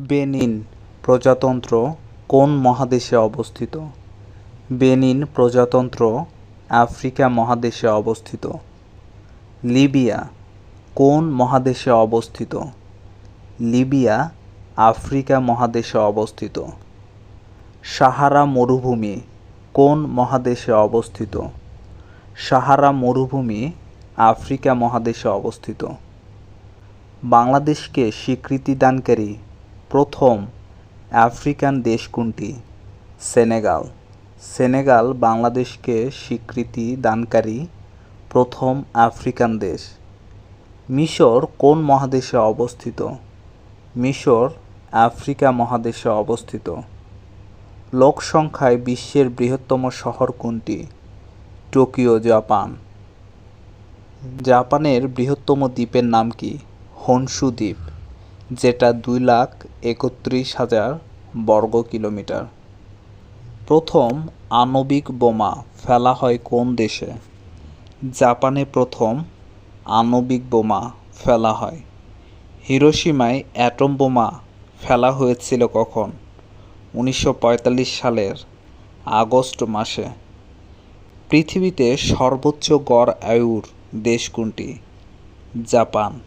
Benin প্রজাতন্ত্র কোন মহাদেশে অবস্থিত? বেনিন প্রজাতন্ত্র আফ্রিকা মহাদেশে অবস্থিত। লিবিয়া কোন মহাদেশে অবস্থিত? লিবিয়া আফ্রিকা মহাদেশে অবস্থিত। সাহারা মরুভূমি কোন মহাদেশে অবস্থিত? সাহারা মরুভূমি আফ্রিকা মহাদেশে অবস্থিত। বাংলাদেশকে স্বীকৃতিদানকারী প্রথম আফ্রিকান দেশ কোনটি? সেনেগাল। সেনেগাল বাংলাদেশকে স্বীকৃতি দানকারী প্রথম আফ্রিকান দেশ। মিশর কোন মহাদেশে অবস্থিত? মিশর আফ্রিকা মহাদেশে অবস্থিত। লোক সংখ্যায় বিশ্বের বৃহত্তম শহর কোনটি? Tokyo, Japan. জাপানের বৃহত্তম দ্বীপের নাম কি? হনসু দ্বীপ। যেটা দুই লাখ একত্রিশ হাজার বর্গ কিলোমিটার। প্রথম আণবিক বোমা ফেলা হয় কোন দেশে? জাপানে প্রথম আণবিক বোমা ফেলা হয়। হিরোশিমায় অ্যাটম বোমা ফেলা হয়েছিল কখন? উনিশশো পঁয়তাল্লিশ সালের আগস্ট মাসে। পৃথিবীতে সর্বোচ্চ গড় আয়ুর দেশ কোনটি? জাপান।